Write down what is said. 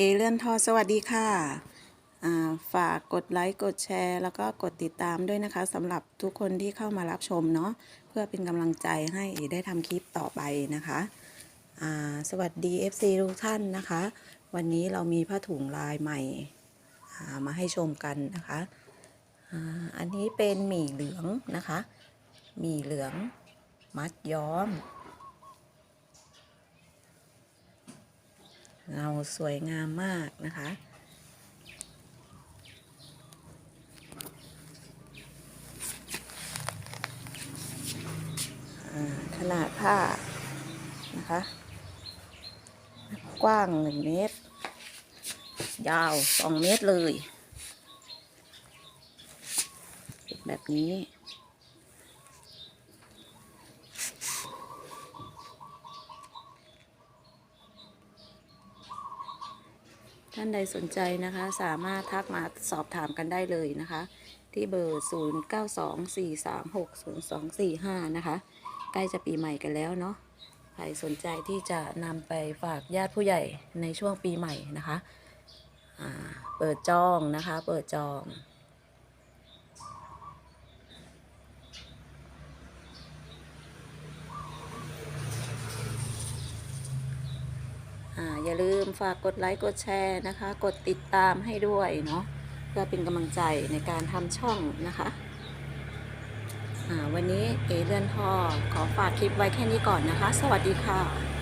เอเลื่อนทอสวัสดีค่ะ ฝากกดไลค์ กดแชร์ แล้วก็กดติดตามด้วยนะคะสำหรับทุกคนที่เข้ามารับชมเนาะเพื่อเป็นกำลังใจให้เอได้ทำคลิปต่อไปนะคะสวัสดี FC ทุกท่านนะคะ วันนี้เรามีผ้าถุงลายใหม่มาให้ชมกันนะคะอันนี้เป็นหมี่เหลืองนะคะ หมี่เหลืองมัดย้อม เงาสวยงามมากนะคะ ขนาดผ้านะคะ กว้าง1เมตร ยาว2เมตรเลย แบบนี้ ท่านใดสนใจนะคะ สามารถทักมาสอบถามกันได้เลยนะคะ ที่เบอร์ 0924360245 นะคะ ใกล้จะปีใหม่กันแล้วเนาะใครสนใจที่จะนำไปฝากญาติผู้ใหญ่ในช่วงปีใหม่นะคะเปิดจองนะคะ เปิดจอง อย่าลืมฝากกดไลค์กดแชร์นะคะ กดติดตามให้ด้วยเนาะเพื่อเป็นกำลังใจในการทำช่องนะคะวันนี้เอเลื่อนทอขอฝากคลิปไว้แค่นี้ก่อนนะคะ สวัสดีค่ะ